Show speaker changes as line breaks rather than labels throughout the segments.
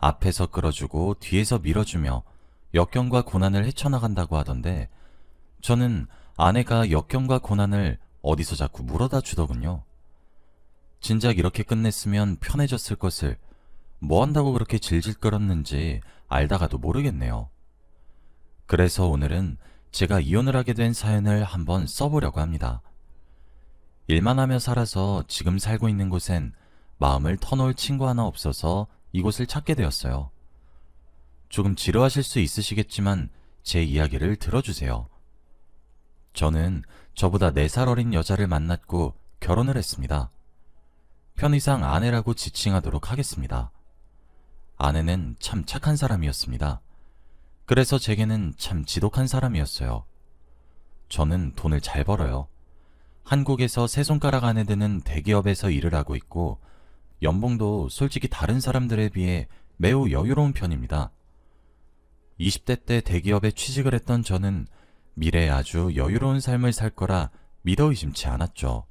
앞에서 끌어주고 뒤에서 밀어주며 역경과 고난을 헤쳐나간다고 하던데 저는 아내가 역경과 고난을 어디서 자꾸 물어다 주더군요. 진작 이렇게 끝냈으면 편해졌을 것을 뭐 한다고 그렇게 질질 끌었는지 알다가도 모르겠네요. 그래서 오늘은 제가 이혼을 하게 된 사연을 한번 써보려고 합니다. 일만 하며 살아서 지금 살고 있는 곳엔 마음을 터놓을 친구 하나 없어서 이곳을 찾게 되었어요. 조금 지루하실 수 있으시겠지만 제 이야기를 들어주세요. 저는 저보다 4살 어린 여자를 만났고 결혼을 했습니다. 편의상 아내라고 지칭하도록 하겠습니다. 아내는 참 착한 사람이었습니다. 그래서 제게는 참 지독한 사람이었어요. 저는 돈을 잘 벌어요. 한국에서 세 손가락 안에 드는 대기업에서 일을 하고 있고 연봉도 솔직히 다른 사람들에 비해 매우 여유로운 편입니다. 20대 때 대기업에 취직을 했던 저는 미래에 아주 여유로운 삶을 살 거라 믿어 의심치 않았죠.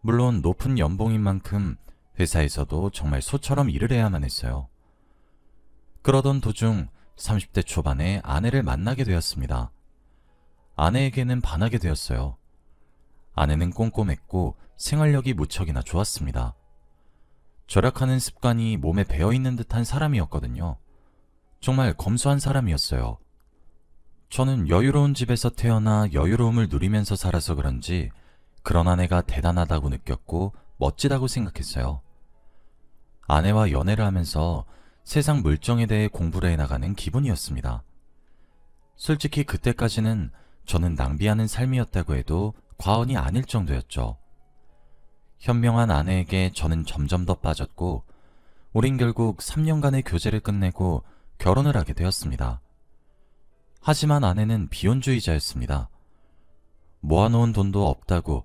물론 높은 연봉인 만큼 회사에서도 정말 소처럼 일을 해야만 했어요. 그러던 도중 30대 초반에 아내를 만나게 되었습니다. 아내에게는 반하게 되었어요. 아내는 꼼꼼했고 생활력이 무척이나 좋았습니다. 절약하는 습관이 몸에 배어있는 듯한 사람이었거든요. 정말 검소한 사람이었어요. 저는 여유로운 집에서 태어나 여유로움을 누리면서 살아서 그런지 그런 아내가 대단하다고 느꼈고 멋지다고 생각했어요. 아내와 연애를 하면서 세상 물정에 대해 공부를 해나가는 기분이었습니다. 솔직히 그때까지는 저는 낭비하는 삶이었다고 해도 과언이 아닐 정도였죠. 현명한 아내에게 저는 점점 더 빠졌고, 우린 결국 3년간의 교제를 끝내고 결혼을 하게 되었습니다. 하지만 아내는 비혼주의자였습니다. 모아놓은 돈도 없다고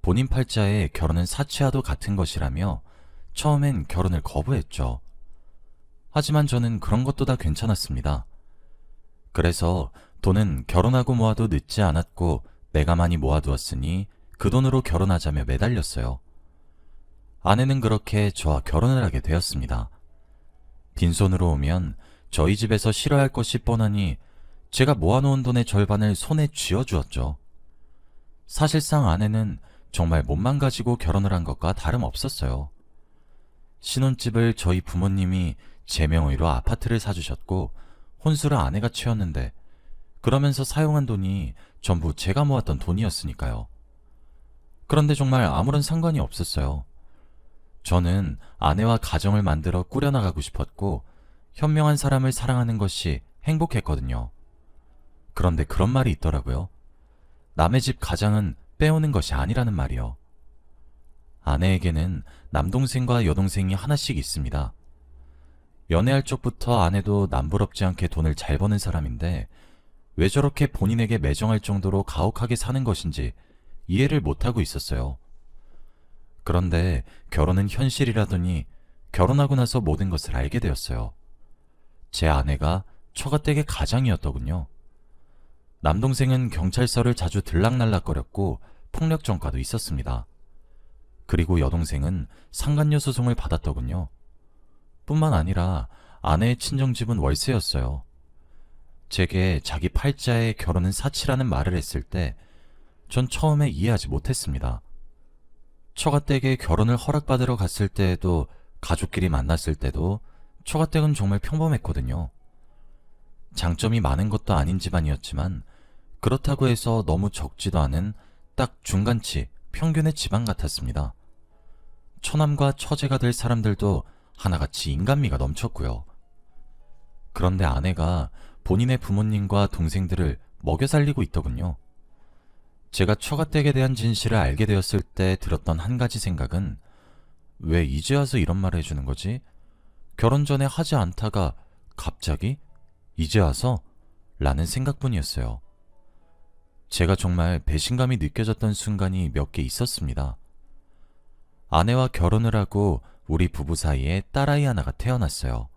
본인 팔자에 결혼은 사치와도 같은 것이라며 처음엔 결혼을 거부했죠. 하지만 저는 그런 것도 다 괜찮았습니다. 그래서 돈은 결혼하고 모아도 늦지 않았고 내가 많이 모아두었으니 그 돈으로 결혼하자며 매달렸어요. 아내는 그렇게 저와 결혼을 하게 되었습니다. 빈손으로 오면 저희 집에서 싫어할 것이 뻔하니 제가 모아놓은 돈의 절반을 손에 쥐어주었죠. 사실상 아내는 정말 몸만 가지고 결혼을 한 것과 다름없었어요. 신혼집을 저희 부모님이 제 명의로 아파트를 사주셨고 혼수를 아내가 채웠는데 그러면서 사용한 돈이 전부 제가 모았던 돈이었으니까요. 그런데 정말 아무런 상관이 없었어요. 저는 아내와 가정을 만들어 꾸려나가고 싶었고 현명한 사람을 사랑하는 것이 행복했거든요. 그런데 그런 말이 있더라고요. 남의 집 가장은 빼오는 것이 아니라는 말이요. 아내에게는 남동생과 여동생이 하나씩 있습니다. 연애할 적부터 아내도 남부럽지 않게 돈을 잘 버는 사람인데 왜 저렇게 본인에게 매정할 정도로 가혹하게 사는 것인지 이해를 못하고 있었어요. 그런데 결혼은 현실이라더니 결혼하고 나서 모든 것을 알게 되었어요. 제 아내가 처가댁의 가장이었더군요. 남동생은 경찰서를 자주 들락날락거렸고 폭력 전과도 있었습니다. 그리고 여동생은 상간녀 소송을 받았더군요. 뿐만 아니라 아내의 친정집은 월세였어요. 제게 자기 팔자에 결혼은 사치라는 말을 했을 때 전 처음에 이해하지 못했습니다. 처가댁에 결혼을 허락받으러 갔을 때에도 가족끼리 만났을 때도 처가댁은 정말 평범했거든요. 장점이 많은 것도 아닌 집안이었지만 그렇다고 해서 너무 적지도 않은 딱 중간치 평균의 집안 같았습니다. 처남과 처제가 될 사람들도 하나같이 인간미가 넘쳤고요. 그런데 아내가 본인의 부모님과 동생들을 먹여 살리고 있더군요. 제가 처가댁에 대한 진실을 알게 되었을 때 들었던 한 가지 생각은 왜 이제 와서 이런 말을 해주는 거지? 결혼 전에 하지 않다가 갑자기 이제 와서? 라는 생각뿐이었어요. 제가 정말 배신감이 느껴졌던 순간이 몇 개 있었습니다. 아내와 결혼을 하고 우리 부부 사이에 딸아이 하나가 태어났어요.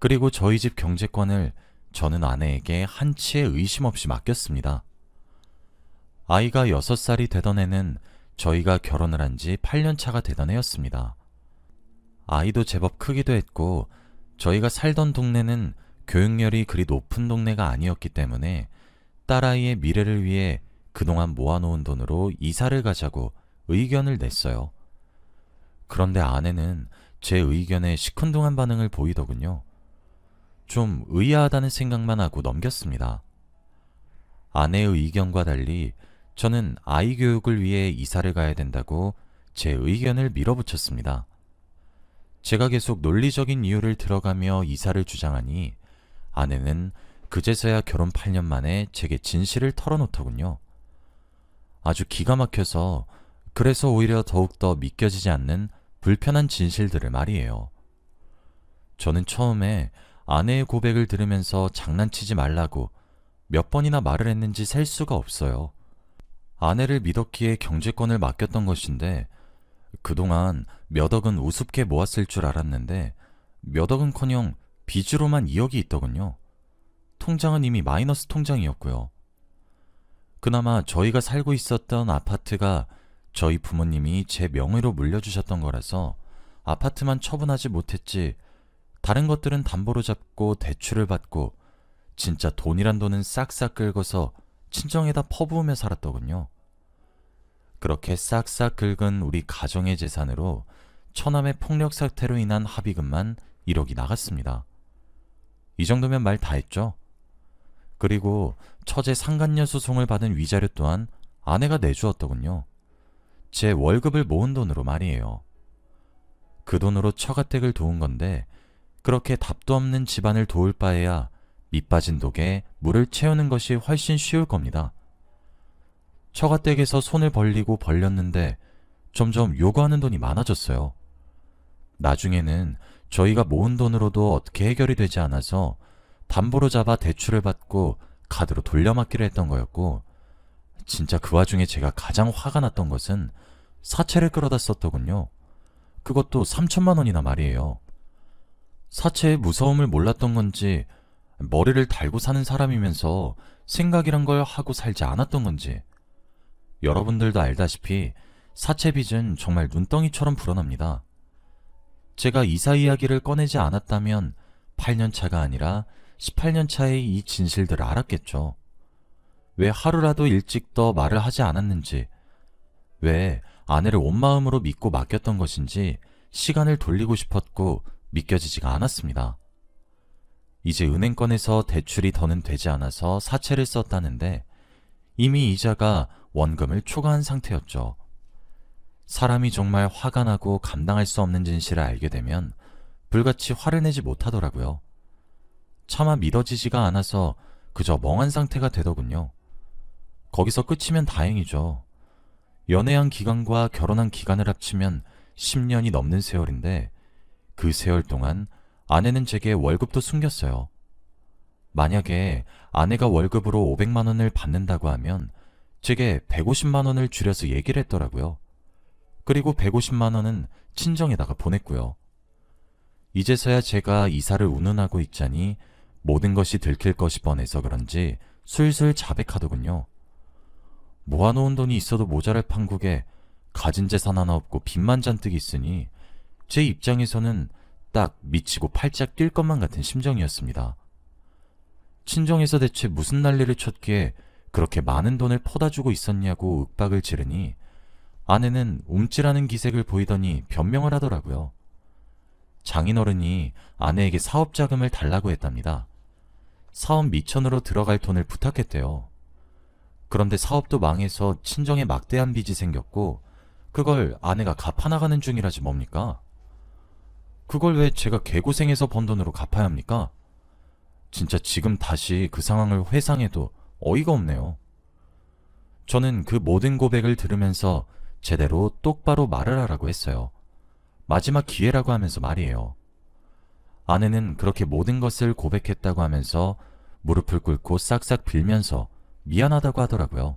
그리고 저희 집 경제권을 저는 아내에게 한치의 의심 없이 맡겼습니다. 아이가 6살이 되던 해는 저희가 결혼을 한 지 8년 차가 되던 해였습니다. 아이도 제법 크기도 했고 저희가 살던 동네는 교육열이 그리 높은 동네가 아니었기 때문에 딸아이의 미래를 위해 그동안 모아놓은 돈으로 이사를 가자고 의견을 냈어요. 그런데 아내는 제 의견에 시큰둥한 반응을 보이더군요. 좀 의아하다는 생각만 하고 넘겼습니다. 아내의 의견과 달리 저는 아이 교육을 위해 이사를 가야 된다고 제 의견을 밀어붙였습니다. 제가 계속 논리적인 이유를 들어가며 이사를 주장하니 아내는 그제서야 결혼 8년 만에 제게 진실을 털어놓더군요. 아주 기가 막혀서 그래서 오히려 더욱더 믿겨지지 않는 불편한 진실들을 말이에요. 저는 처음에 아내의 고백을 들으면서 장난치지 말라고 몇 번이나 말을 했는지 셀 수가 없어요. 아내를 믿었기에 경제권을 맡겼던 것인데 그동안 몇 억은 우습게 모았을 줄 알았는데 몇 억은커녕 빚으로만 2억이 있더군요. 통장은 이미 마이너스 통장이었고요. 그나마 저희가 살고 있었던 아파트가 저희 부모님이 제 명의로 물려주셨던 거라서 아파트만 처분하지 못했지 다른 것들은 담보로 잡고 대출을 받고 진짜 돈이란 돈은 싹싹 긁어서 친정에다 퍼부으며 살았더군요. 그렇게 싹싹 긁은 우리 가정의 재산으로 처남의 폭력 사태로 인한 합의금만 1억이 나갔습니다. 이 정도면 말 다 했죠? 그리고 처제 상간녀 소송을 받은 위자료 또한 아내가 내주었더군요. 제 월급을 모은 돈으로 말이에요. 그 돈으로 처가댁을 도운 건데 그렇게 답도 없는 집안을 도울 바에야 밑 빠진 독에 물을 채우는 것이 훨씬 쉬울 겁니다. 처가댁에서 손을 벌리고 벌렸는데 점점 요구하는 돈이 많아졌어요. 나중에는 저희가 모은 돈으로도 어떻게 해결이 되지 않아서 담보로 잡아 대출을 받고 카드로 돌려막기로 했던 거였고 진짜 그 와중에 제가 가장 화가 났던 것은 사채를 끌어다 썼더군요. 그것도 3천만 원이나 말이에요. 사채의 무서움을 몰랐던 건지 머리를 달고 사는 사람이면서 생각이란 걸 하고 살지 않았던 건지 여러분들도 알다시피 사채 빚은 정말 눈덩이처럼 불어납니다. 제가 이사 이야기를 꺼내지 않았다면 8년 차가 아니라 18년 차의 이 진실들을 알았겠죠. 왜 하루라도 일찍 더 말을 하지 않았는지, 왜 아내를 온 마음으로 믿고 맡겼던 것인지 시간을 돌리고 싶었고 믿겨지지가 않았습니다. 이제 은행권에서 대출이 더는 되지 않아서 사채를 썼다는데 이미 이자가 원금을 초과한 상태였죠. 사람이 정말 화가 나고 감당할 수 없는 진실을 알게 되면 불같이 화를 내지 못하더라고요. 차마 믿어지지가 않아서 그저 멍한 상태가 되더군요. 거기서 끝이면 다행이죠. 연애한 기간과 결혼한 기간을 합치면 10년이 넘는 세월인데 그 세월 동안 아내는 제게 월급도 숨겼어요. 만약에 아내가 월급으로 500만 원을 받는다고 하면 제게 150만 원을 줄여서 얘기를 했더라고요. 그리고 150만 원은 친정에다가 보냈고요. 이제서야 제가 이사를 운운하고 있자니 모든 것이 들킬 것이 뻔해서 그런지 술술 자백하더군요. 모아놓은 돈이 있어도 모자랄 판국에 가진 재산 하나 없고 빚만 잔뜩 있으니 제 입장에서는 딱 미치고 팔짝 뛸 것만 같은 심정이었습니다. 친정에서 대체 무슨 난리를 쳤기에 그렇게 많은 돈을 퍼다주고 있었냐고 윽박을 지르니 아내는 움찔하는 기색을 보이더니 변명을 하더라고요. 장인어른이 아내에게 사업 자금을 달라고 했답니다. 사업 미천으로 들어갈 돈을 부탁했대요. 그런데 사업도 망해서 친정에 막대한 빚이 생겼고 그걸 아내가 갚아나가는 중이라지 뭡니까? 그걸 왜 제가 개고생해서 번 돈으로 갚아야 합니까? 진짜 지금 다시 그 상황을 회상해도 어이가 없네요. 저는 그 모든 고백을 들으면서 제대로 똑바로 말을 하라고 했어요. 마지막 기회라고 하면서 말이에요. 아내는 그렇게 모든 것을 고백했다고 하면서 무릎을 꿇고 싹싹 빌면서 미안하다고 하더라고요.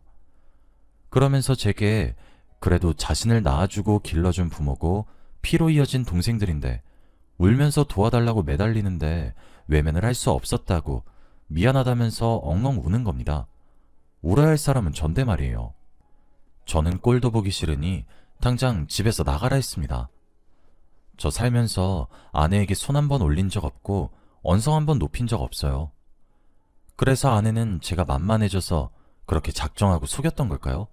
그러면서 제게 그래도 자신을 낳아주고 길러준 부모고 피로 이어진 동생들인데 울면서 도와달라고 매달리는데 외면을 할 수 없었다고 미안하다면서 엉엉 우는 겁니다. 울어야 할 사람은 전대 말이에요. 저는 꼴도 보기 싫으니 당장 집에서 나가라 했습니다. 저 살면서 아내에게 손 한 번 올린 적 없고 언성 한 번 높인 적 없어요. 그래서 아내는 제가 만만해져서 그렇게 작정하고 속였던 걸까요?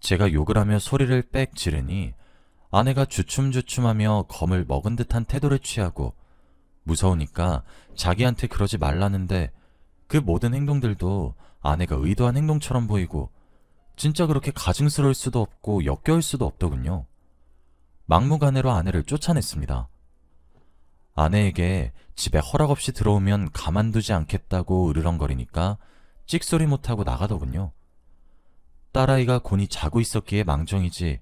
제가 욕을 하며 소리를 빽 지르니 아내가 주춤주춤하며 검을 먹은 듯한 태도를 취하고 무서우니까 자기한테 그러지 말라는데 그 모든 행동들도 아내가 의도한 행동처럼 보이고 진짜 그렇게 가증스러울 수도 없고 역겨울 수도 없더군요. 막무가내로 아내를 쫓아냈습니다. 아내에게 집에 허락 없이 들어오면 가만두지 않겠다고 으르렁거리니까 찍소리 못하고 나가더군요. 딸아이가 곤히 자고 있었기에 망정이지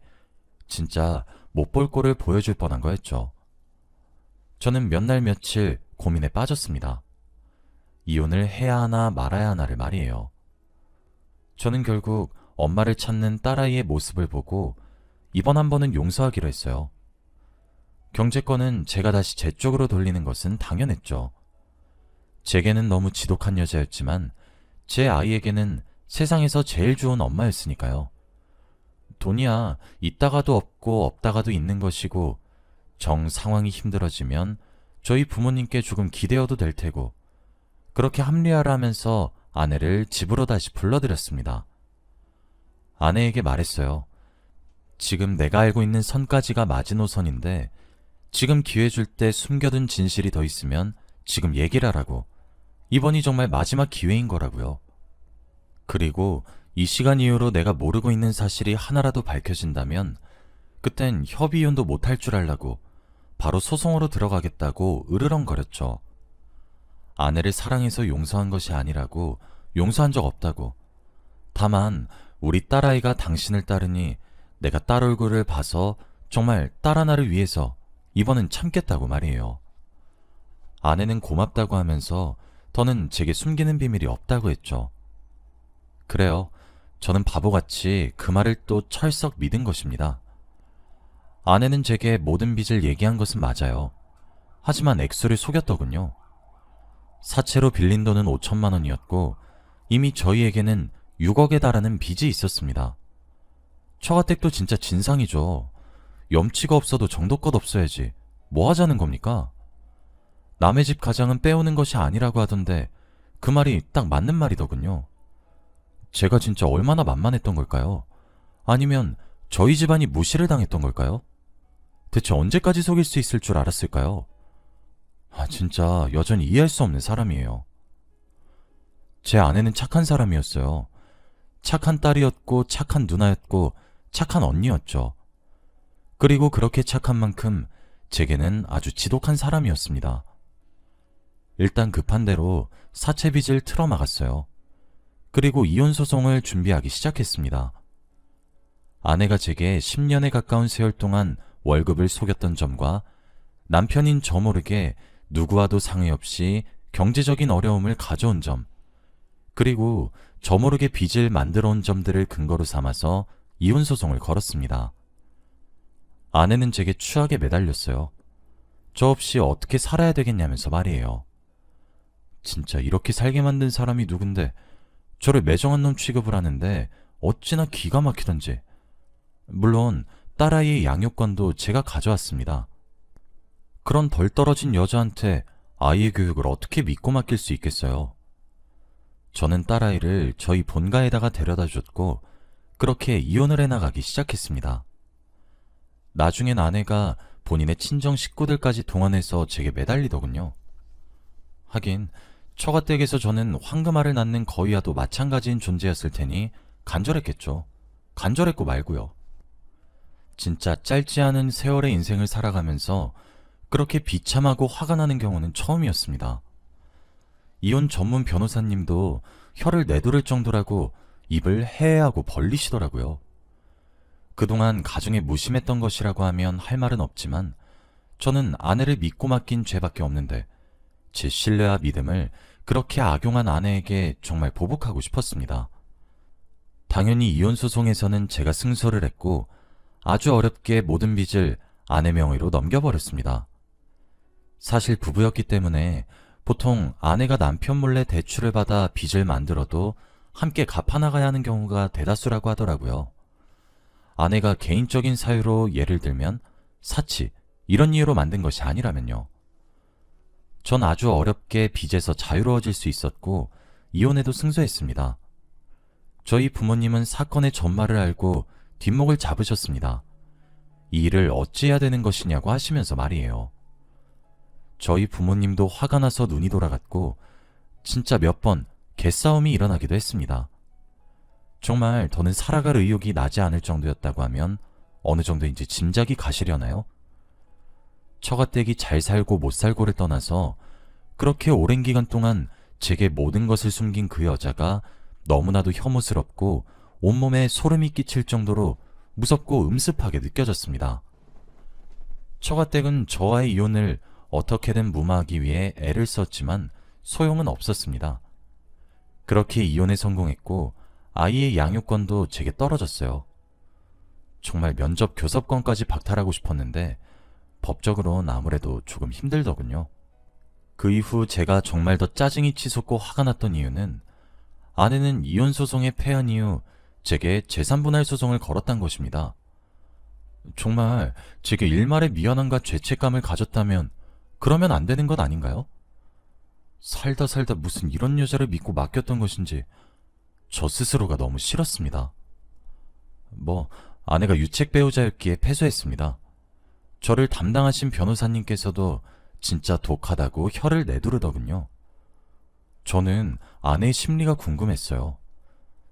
진짜 못 볼 꼴을 보여줄 뻔한 거였죠. 저는 몇 날 며칠 고민에 빠졌습니다. 이혼을 해야 하나 말아야 하나를 말이에요. 저는 결국 엄마를 찾는 딸아이의 모습을 보고 이번 한 번은 용서하기로 했어요. 경제권은 제가 다시 제 쪽으로 돌리는 것은 당연했죠. 제게는 너무 지독한 여자였지만 제 아이에게는 세상에서 제일 좋은 엄마였으니까요. 돈이야 있다가도 없고 없다가도 있는 것이고 정 상황이 힘들어지면 저희 부모님께 조금 기대어도 될 테고 그렇게 합리화를 하면서 아내를 집으로 다시 불러들였습니다. 아내에게 말했어요. 지금 내가 알고 있는 선까지가 마지노선인데 지금 기회 줄 때 숨겨둔 진실이 더 있으면 지금 얘기를 하라고. 이번이 정말 마지막 기회인 거라고요. 그리고 이 시간 이후로 내가 모르고 있는 사실이 하나라도 밝혀진다면 그땐 협의혼도 못할 줄 알라고 바로 소송으로 들어가겠다고 으르렁거렸죠. 아내를 사랑해서 용서한 것이 아니라고 용서한 적 없다고. 다만 우리 딸아이가 당신을 따르니 내가 딸 얼굴을 봐서 정말 딸 하나를 위해서 이번엔 참겠다고 말이에요. 아내는 고맙다고 하면서 더는 제게 숨기는 비밀이 없다고 했죠. 그래요. 저는 바보같이 그 말을 또 철썩 믿은 것입니다. 아내는 제게 모든 빚을 얘기한 것은 맞아요. 하지만 액수를 속였더군요. 사채로 빌린 돈은 5천만 원이었고 이미 저희에게는 6억에 달하는 빚이 있었습니다. 처가댁도 진짜 진상이죠. 염치가 없어도 정도껏 없어야지. 뭐 하자는 겁니까? 남의 집 가장은 빼오는 것이 아니라고 하던데 그 말이 딱 맞는 말이더군요. 제가 진짜 얼마나 만만했던 걸까요? 아니면 저희 집안이 무시를 당했던 걸까요? 대체 언제까지 속일 수 있을 줄 알았을까요? 아, 진짜 여전히 이해할 수 없는 사람이에요. 제 아내는 착한 사람이었어요. 착한 딸이었고, 착한 누나였고, 착한 언니였죠. 그리고 그렇게 착한 만큼 제게는 아주 지독한 사람이었습니다. 일단 급한 대로 사채 빚을 틀어막았어요. 그리고 이혼 소송을 준비하기 시작했습니다. 아내가 제게 10년에 가까운 세월 동안 월급을 속였던 점과 남편인 저 모르게 누구와도 상의 없이 경제적인 어려움을 가져온 점, 그리고 저 모르게 빚을 만들어 온 점들을 근거로 삼아서 이혼 소송을 걸었습니다. 아내는 제게 추하게 매달렸어요. 저 없이 어떻게 살아야 되겠냐면서 말이에요. 진짜 이렇게 살게 만든 사람이 누군데 저를 매정한 놈 취급을 하는데 어찌나 기가 막히던지. 물론 딸아이의 양육권도 제가 가져왔습니다. 그런 덜 떨어진 여자한테 아이의 교육을 어떻게 믿고 맡길 수 있겠어요? 저는 딸아이를 저희 본가에다가 데려다 줬고 그렇게 이혼을 해나가기 시작했습니다. 나중엔 아내가 본인의 친정 식구들까지 동원해서 제게 매달리더군요. 하긴 처가댁에서 저는 황금알을 낳는 거위와도 마찬가지인 존재였을 테니 간절했겠죠. 간절했고 말고요. 진짜 짧지 않은 세월의 인생을 살아가면서 그렇게 비참하고 화가 나는 경우는 처음이었습니다. 이혼 전문 변호사님도 혀를 내두를 정도라고 입을 해하고 벌리시더라고요. 그동안 가정에 무심했던 것이라고 하면 할 말은 없지만 저는 아내를 믿고 맡긴 죄밖에 없는데 제 신뢰와 믿음을 그렇게 악용한 아내에게 정말 보복하고 싶었습니다. 당연히 이혼 소송에서는 제가 승소를 했고 아주 어렵게 모든 빚을 아내 명의로 넘겨버렸습니다. 사실 부부였기 때문에 보통 아내가 남편 몰래 대출을 받아 빚을 만들어도 함께 갚아나가야 하는 경우가 대다수라고 하더라고요. 아내가 개인적인 사유로 예를 들면 사치, 이런 이유로 만든 것이 아니라면요. 전 아주 어렵게 빚에서 자유로워질 수 있었고 이혼에도 승소했습니다. 저희 부모님은 사건의 전말을 알고 뒷목을 잡으셨습니다. 이 일을 어찌해야 되는 것이냐고 하시면서 말이에요. 저희 부모님도 화가 나서 눈이 돌아갔고 진짜 몇 번 개싸움이 일어나기도 했습니다. 정말 더는 살아갈 의욕이 나지 않을 정도였다고 하면 어느 정도인지 짐작이 가시려나요? 처가댁이 잘 살고 못 살고를 떠나서 그렇게 오랜 기간 동안 제게 모든 것을 숨긴 그 여자가 너무나도 혐오스럽고 온몸에 소름이 끼칠 정도로 무섭고 음습하게 느껴졌습니다. 처가댁은 저와의 이혼을 어떻게든 무마하기 위해 애를 썼지만 소용은 없었습니다. 그렇게 이혼에 성공했고 아이의 양육권도 제게 떨어졌어요. 정말 면접 교섭권까지 박탈하고 싶었는데 법적으로는 아무래도 조금 힘들더군요. 그 이후 제가 정말 더 짜증이 치솟고 화가 났던 이유는 아내는 이혼 소송에 패한 이후 제게 재산 분할 소송을 걸었단 것입니다. 정말 제게 일말의 미안함과 죄책감을 가졌다면 그러면 안 되는 것 아닌가요? 살다 살다 무슨 이런 여자를 믿고 맡겼던 것인지 저 스스로가 너무 싫었습니다. 뭐 아내가 유책 배우자였기에 패소했습니다. 저를 담당하신 변호사님께서도 진짜 독하다고 혀를 내두르더군요. 저는 아내의 심리가 궁금했어요.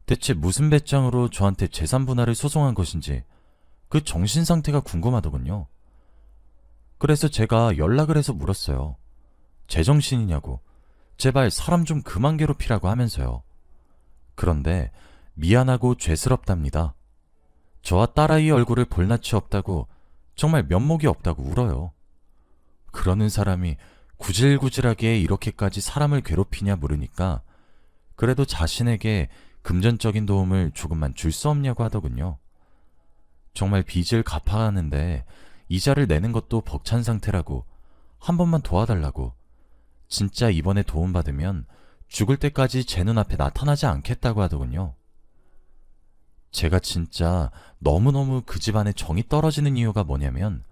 대체 무슨 배짱으로 저한테 재산 분할을 소송한 것인지 그 정신 상태가 궁금하더군요. 그래서 제가 연락을 해서 물었어요. 제정신이냐고. 제발 사람 좀 그만 괴롭히라고 하면서요. 그런데 미안하고 죄스럽답니다. 저와 딸아이 얼굴을 볼 낯이 없다고 정말 면목이 없다고 울어요. 그러는 사람이 구질구질하게 이렇게까지 사람을 괴롭히냐 물으니까 그래도 자신에게 금전적인 도움을 조금만 줄 수 없냐고 하더군요. 정말 빚을 갚아야 하는데 이자를 내는 것도 벅찬 상태라고 한 번만 도와달라고 진짜 이번에 도움받으면 죽을 때까지 제 눈앞에 나타나지 않겠다고 하더군요. 제가 진짜 너무너무 그 집안에 정이 떨어지는 이유가 뭐냐면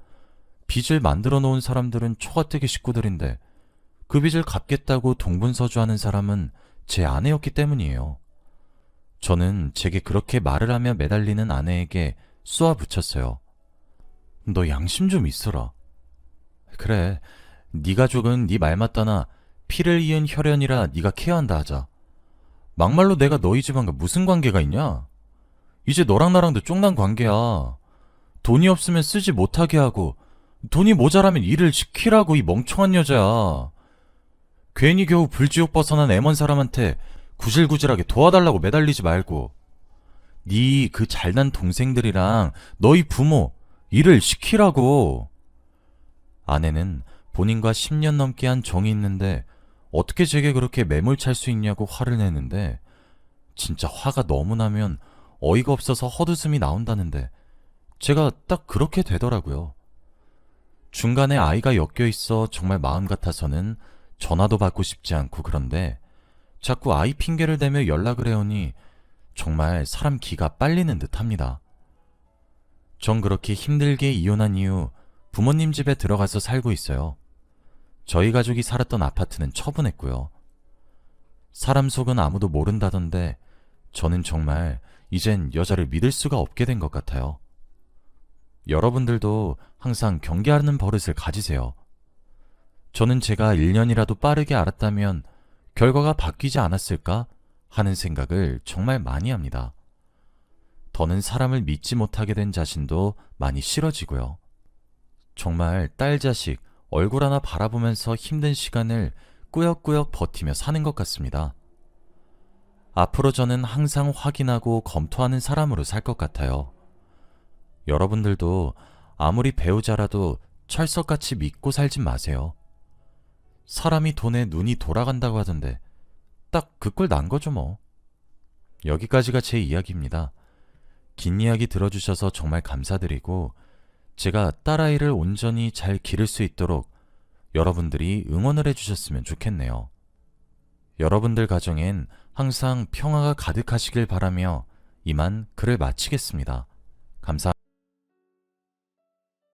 빚을 만들어 놓은 사람들은 초가댁의 식구들인데 그 빚을 갚겠다고 동분서주하는 사람은 제 아내였기 때문이에요. 저는 제게 그렇게 말을 하며 매달리는 아내에게 쏘아 붙였어요. 너 양심 좀 있어라. 그래, 네 가족은 네 말 맞다나 피를 이은 혈연이라 네가 케어한다 하자. 막말로 내가 너희 집안과 무슨 관계가 있냐? 이제 너랑 나랑도 쫑난 관계야. 돈이 없으면 쓰지 못하게 하고 돈이 모자라면 일을 시키라고 이 멍청한 여자야. 괜히 겨우 불지옥 벗어난 애먼 사람한테 구질구질하게 도와달라고 매달리지 말고 네 그 잘난 동생들이랑 너희 부모 일을 시키라고. 아내는 본인과 10년 넘게 한 정이 있는데 어떻게 제게 그렇게 매몰 찰 수 있냐고 화를 내는데 진짜 화가 너무 나면 어이가 없어서 헛웃음이 나온다는데 제가 딱 그렇게 되더라고요. 중간에 아이가 엮여 있어 정말 마음 같아서는 전화도 받고 싶지 않고 그런데 자꾸 아이 핑계를 대며 연락을 해오니 정말 사람 기가 빨리는 듯 합니다. 전 그렇게 힘들게 이혼한 이후 부모님 집에 들어가서 살고 있어요. 저희 가족이 살았던 아파트는 처분했고요. 사람 속은 아무도 모른다던데 저는 정말 이젠 여자를 믿을 수가 없게 된 것 같아요. 여러분들도 항상 경계하는 버릇을 가지세요. 저는 제가 1년이라도 빠르게 알았다면 결과가 바뀌지 않았을까 하는 생각을 정말 많이 합니다. 더는 사람을 믿지 못하게 된 자신도 많이 싫어지고요. 정말 딸 자식 얼굴 하나 바라보면서 힘든 시간을 꾸역꾸역 버티며 사는 것 같습니다. 앞으로 저는 항상 확인하고 검토하는 사람으로 살 것 같아요. 여러분들도 아무리 배우자라도 철석같이 믿고 살진 마세요. 사람이 돈에 눈이 돌아간다고 하던데 딱 그 꼴 난 거죠 뭐. 여기까지가 제 이야기입니다. 긴 이야기 들어주셔서 정말 감사드리고 제가 딸아이를 온전히 잘 기를 수 있도록 여러분들이 응원을 해주셨으면 좋겠네요. 여러분들 가정엔 항상 평화가 가득하시길 바라며 이만 글을 마치겠습니다. 감사합니다.